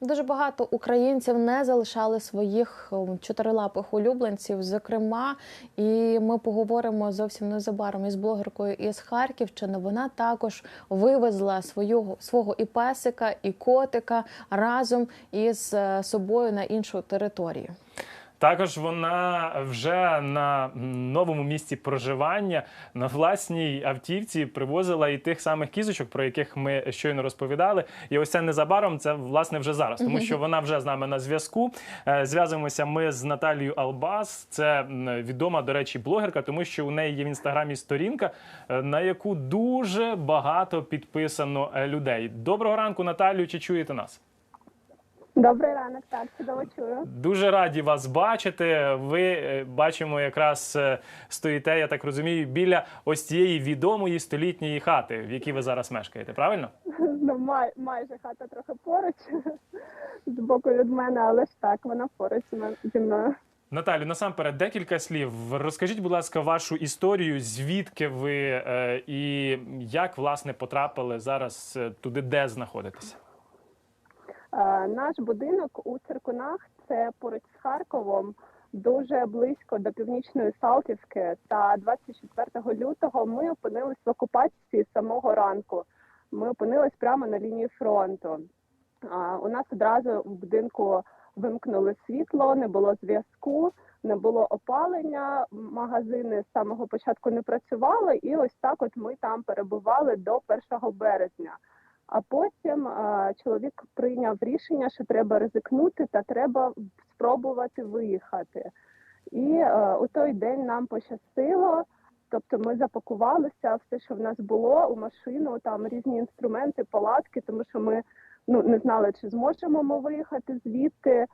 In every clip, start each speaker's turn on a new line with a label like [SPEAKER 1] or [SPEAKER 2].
[SPEAKER 1] Дуже багато українців не залишали своїх ем, чотирилапих улюбленців. Зокрема, і ми поговоримо зовсім незабаром із блогеркою із Харківщини. Вона також вивезла свого, свого і песика, і котика разом із е, собою на іншу територію.
[SPEAKER 2] Також вона вже на новому місці проживання на власній автівці привозила і тих самих кізочок, про яких ми щойно розповідали. І ось це незабаром, це власне вже зараз, тому що вона вже з нами на зв'язку. Е, Зв'язуємося ми з Наталією Албас. Це відома, до речі, блогерка, тому що у неї є в інстаграмі сторінка, е, на яку дуже багато підписано е, людей. Доброго ранку, Наталію. Чи чуєте нас?
[SPEAKER 3] Добрий ранок, так, чудово чую.
[SPEAKER 2] Дуже раді вас бачити. Ви е, бачимо, якраз е, стоїте, я так розумію, біля ось цієї відомої столітньої хати, в якій ви зараз мешкаєте. Правильно?
[SPEAKER 3] Ну, май, майже хата трохи поруч з боку від мене, але ж так, вона поруч зі мною.
[SPEAKER 2] Наталю, насамперед, декілька слів. Розкажіть, будь ласка, вашу історію, звідки ви е, і як власне потрапили зараз е, туди, де знаходитеся?
[SPEAKER 3] Е, наш будинок у Циркунах це поруч з Харковом, дуже близько до північної Салтівки. Та 24 лютого ми опинились в окупації самого ранку. Ми опинились прямо на лінії фронту. У нас одразу в будинку вимкнули світло, не було зв'язку, не було опалення. Магазини з самого початку не працювали, і ось так от ми там перебували до 1 березня. А потім е, чоловік прийняв рішення, що треба ризикнути та треба спробувати виїхати. І е, у той день нам пощастило. Тобто ми запакувалися, все, що в нас було у машину, там різні інструменти, палатки, тому що ми ну не знали, чи зможемо ми виїхати звідти, е,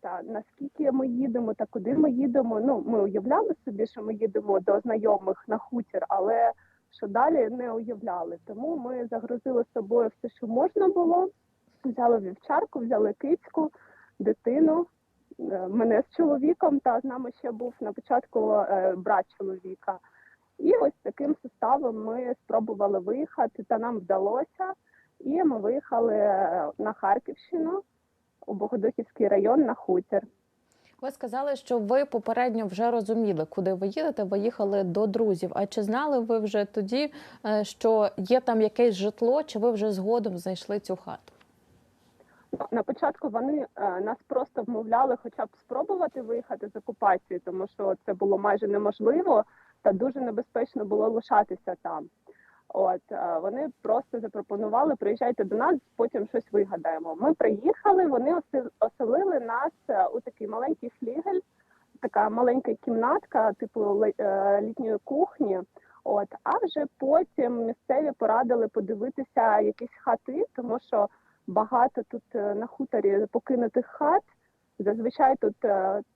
[SPEAKER 3] та наскільки ми їдемо, та куди ми їдемо. Ну ми уявляли собі, що ми їдемо до знайомих на хутір, але що далі не уявляли. Тому ми загрузили собою все, що можна було. Взяли вівчарку, взяли кицьку, дитину, е, мене з чоловіком, та з нами ще був на початку е, брат чоловіка. І ось таким составом ми спробували виїхати, та нам вдалося. І ми виїхали е, на Харківщину у Богодухівський район на хутір.
[SPEAKER 1] Ви сказали, що ви попередньо вже розуміли, куди ви їдете. Ви їхали до друзів. А чи знали ви вже тоді, е, що є там якесь житло, чи ви вже згодом знайшли цю хату?
[SPEAKER 3] На початку вони е, нас просто вмовляли, хоча б спробувати виїхати з окупації, тому що це було майже неможливо та дуже небезпечно було лишатися там. От е, вони просто запропонували приїжджайте до нас, потім щось вигадаємо. Ми приїхали, вони оселили нас е, у такий маленький флігель, така маленька кімнатка, типу е, літньої кухні. От, а вже потім місцеві порадили подивитися якісь хати, тому що багато тут на хуторі покинутих хат. Зазвичай тут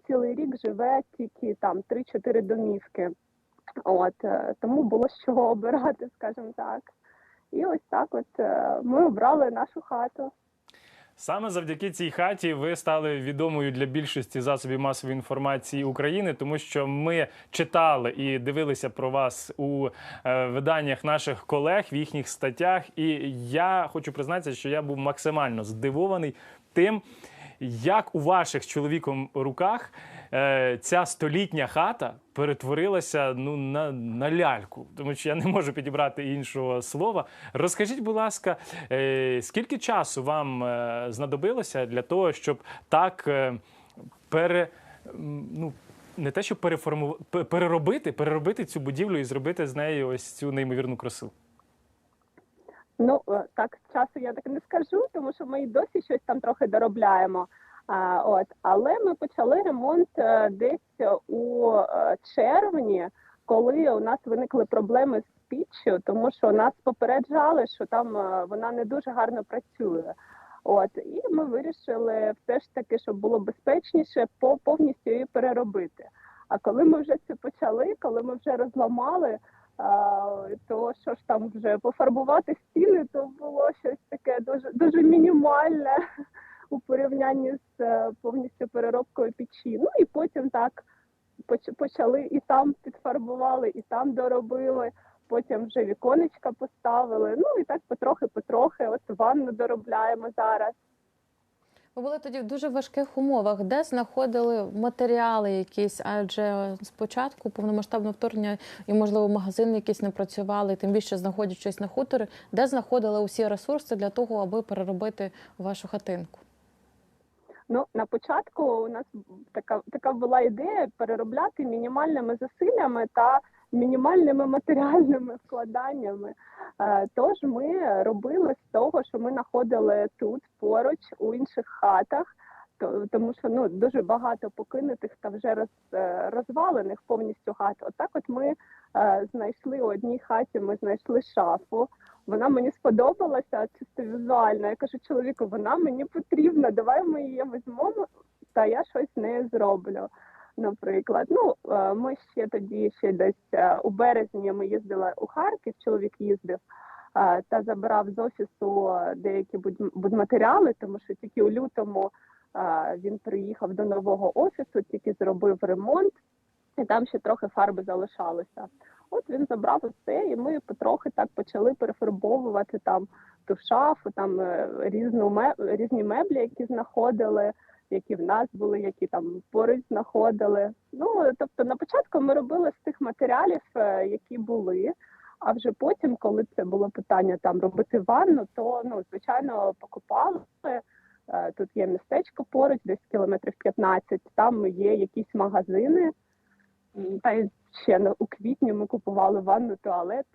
[SPEAKER 3] цілий рік живе тільки там 3-4 домівки. От е, тому було з чого обирати, скажімо так. І ось так, от е, ми обрали нашу хату.
[SPEAKER 2] Саме завдяки цій хаті ви стали відомою для більшості засобів масової інформації України, тому що ми читали і дивилися про вас у е, виданнях наших колег в їхніх статтях. І я хочу признатися, що я був максимально здивований тим, як у ваших чоловіком руках е, ця столітня хата перетворилася ну на, на ляльку, тому що я не можу підібрати іншого слова. Розкажіть, будь ласка, е, скільки часу вам е, знадобилося для того, щоб так е, пере, ну, не те, щоб переформу... переробити, переробити цю будівлю і зробити з неї ось цю неймовірну красу?
[SPEAKER 3] Ну е, так часу я так не скажу, тому що ми і досі щось там трохи доробляємо. А, от, але ми почали ремонт е, десь у е, червні, коли у нас виникли проблеми з піччю, тому що нас попереджали, що там вона не дуже гарно працює. От і ми вирішили все ж таки, щоб було безпечніше, по повністю її переробити. А коли ми вже це почали, коли ми вже розламали, то що ж там вже пофарбувати стіни, то було щось таке дуже дуже мінімальне у порівнянні з е, повністю переробкою печі. Ну і потім так поч- почали і там підфарбували, і там доробили. Потім вже віконечка поставили. Ну і так потрохи-потрохи. От ванну доробляємо зараз.
[SPEAKER 1] Ви були тоді в дуже важких умовах, де знаходили матеріали якісь, адже спочатку повномасштабного вторгнення і, можливо, магазини якісь не працювали, тим більше знаходячись на хуторі, де знаходили усі ресурси для того, аби переробити вашу хатинку.
[SPEAKER 3] Ну, на початку у нас така, така була ідея переробляти мінімальними зусиллями та мінімальними матеріальними вкладаннями. Е, Тож ми робили з того, що ми знаходили тут поруч у інших хатах, то- тому що ну дуже багато покинутих та вже роз, е, розвалених повністю хат. Отак, от ми е, знайшли у одній хаті, ми знайшли шафу. Вона мені сподобалася чисто візуально. Я кажу, чоловіку, вона мені потрібна. Давай ми її візьмемо, та я щось з нею зроблю. Наприклад, ну е, ми ще тоді, ще десь е, у березні, ми їздили у Харків. Чоловік їздив е, та забирав з офісу деякі будматеріали, тому що тільки у лютому він приїхав до нового офісу, тільки зробив ремонт, і там ще трохи фарби залишалося. От він забрав усе, і ми потрохи так почали перефарбовувати там ту шафу, там різну ме- різні меблі, які знаходили, які в нас були, які там поруч знаходили. Ну тобто, на початку ми робили з тих матеріалів, е, які були. А вже потім, коли це було питання там робити ванну, то ну звичайно покупали. Е, Тут є містечко поруч, десь кілометрів 15, Там є якісь магазини. Та й ще у квітні ми купували ванну туалет.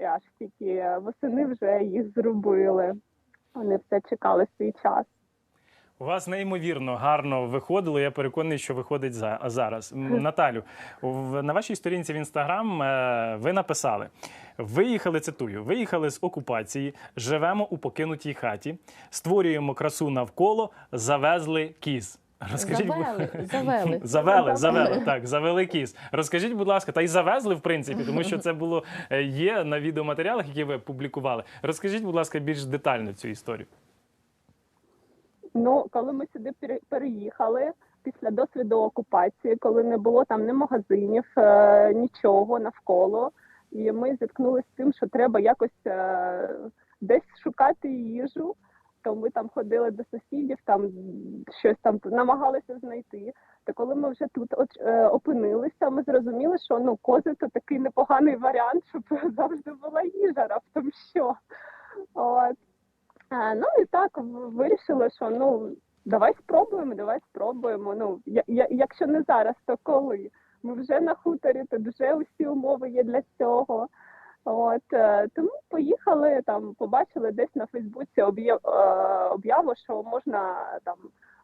[SPEAKER 3] Аж тільки восени вже їх зробили. Вони все чекали свій час.
[SPEAKER 2] У вас неймовірно гарно виходило. Я переконаний, що виходить за, зараз. Наталю, в, на вашій сторінці в інстаграм е, ви написали: виїхали, цитую, виїхали з окупації, живемо у покинутій хаті, створюємо красу навколо, завезли кіз. Розкажіть,
[SPEAKER 1] Завели, завели.
[SPEAKER 2] Завели, завели, так, завели кіз. Розкажіть, будь ласка, та й завезли, в принципі, тому що це було е, є на відеоматеріалах, які ви публікували. Розкажіть, будь ласка, більш детально цю історію.
[SPEAKER 3] Ну, коли ми сюди пере- переїхали після досвіду окупації, коли не було там ні магазинів, е, нічого навколо, і ми зіткнулися з тим, що треба якось е, десь шукати їжу. То ми там ходили до сусідів, там щось там намагалися знайти. Та коли ми вже тут е, опинилися, ми зрозуміли, що ну кози то такий непоганий варіант, щоб завжди була їжа, раптом що. От. А, ну і так в- вирішили, що ну давай спробуємо, давай спробуємо. Ну я, я, якщо не зараз, то коли? Ми вже на хуторі, то вже усі умови є для цього. От е, тому поїхали там, побачили десь на Фейсбуці е, об'яву, що можна там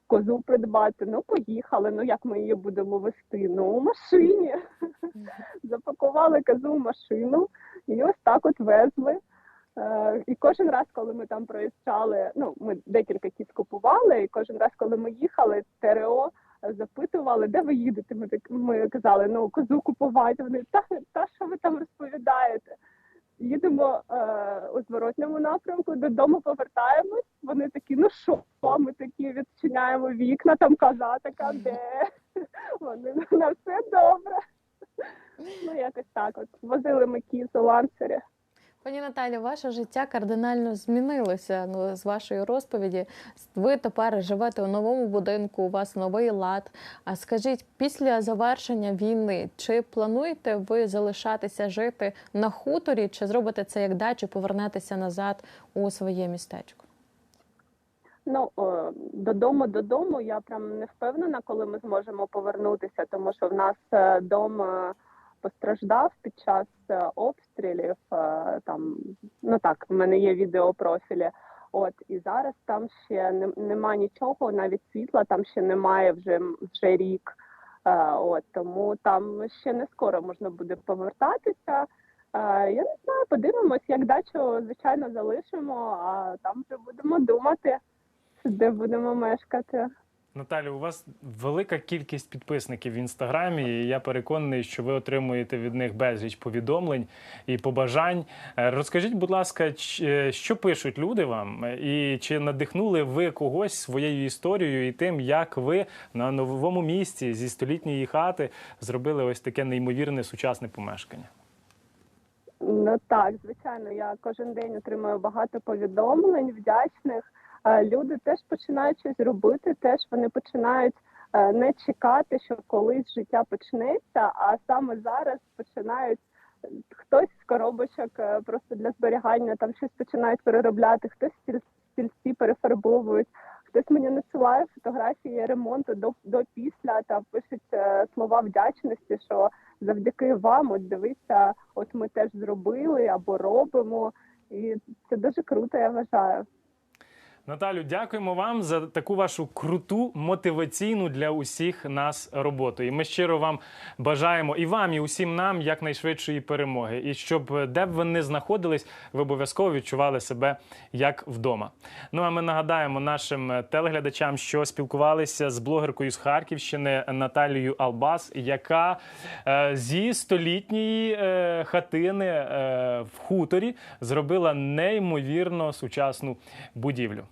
[SPEAKER 3] козу придбати. Ну поїхали. Ну як ми її будемо вести? Ну у машині. Запакували козу в машину і ось так от везли. Е, І кожен раз, коли ми там проїжджали, ну ми декілька кіз купували, і кожен раз, коли ми їхали, ТРО запитували, де ви їдете. Ми так ми казали, ну козу купувати. Вони та, та що ви там розповідаєте? Їдемо е, у зворотньому напрямку, додому повертаємось. Вони такі, ну що? Ми такі відчиняємо вікна, там коза така, де вони «Ну, на все добре. Ну якось так. От возили ми кіз у ланцері.
[SPEAKER 1] Пані Наталі, ваше життя кардинально змінилося ну, з вашої розповіді. Ви тепер живете у новому будинку, у вас новий лад. А скажіть, після завершення війни, чи плануєте ви залишатися жити на хуторі, чи зробите це як дачу, повернетеся назад у своє містечко?
[SPEAKER 3] Ну е, додому, додому я прям не впевнена, коли ми зможемо повернутися, тому що в нас е, дом постраждав під час е, обстрілів. е, Там ну так, в мене є відеопрофілі. От і зараз там ще не, нема нічого, навіть світла там ще немає вже вже рік. Е, От тому там ще не скоро можна буде повертатися. Я не знаю, подивимось, як дачу, звичайно, залишимо, а там вже будемо думати де будемо мешкати.
[SPEAKER 2] Наталю, у вас велика кількість підписників в інстаграмі. і Я переконаний, що ви отримуєте від них безліч повідомлень і побажань. Е, Розкажіть, будь ласка, е, що пишуть люди вам, і чи надихнули ви когось своєю історією і тим, як ви на новому місці зі столітньої хати зробили ось таке неймовірне сучасне помешкання?
[SPEAKER 3] Ну так, звичайно, я кожен день отримую багато повідомлень вдячних. Люди теж починають щось робити, теж вони починають е, не чекати, що колись життя почнеться, а саме зараз починають е, хтось з коробочок е, просто для зберігання там щось починають переробляти, хтось стільці перефарбовують. Хтось мені насилає фотографії ремонту до, до після та пишуть слова вдячності, що завдяки вам, от дивися, от ми теж зробили або робимо. І це дуже круто, я вважаю.
[SPEAKER 2] Наталю, дякуємо вам за таку вашу круту мотиваційну для усіх нас роботу. І ми щиро вам бажаємо і вам, і усім нам якнайшвидшої перемоги. І щоб е, де б ви не знаходились, ви обов'язково відчували себе як вдома. Ну а ми нагадаємо нашим е, телеглядачам, що спілкувалися з блогеркою з Харківщини Наталією Албас, яка е, зі столітньої е, хатини е, в хуторі зробила неймовірно сучасну будівлю.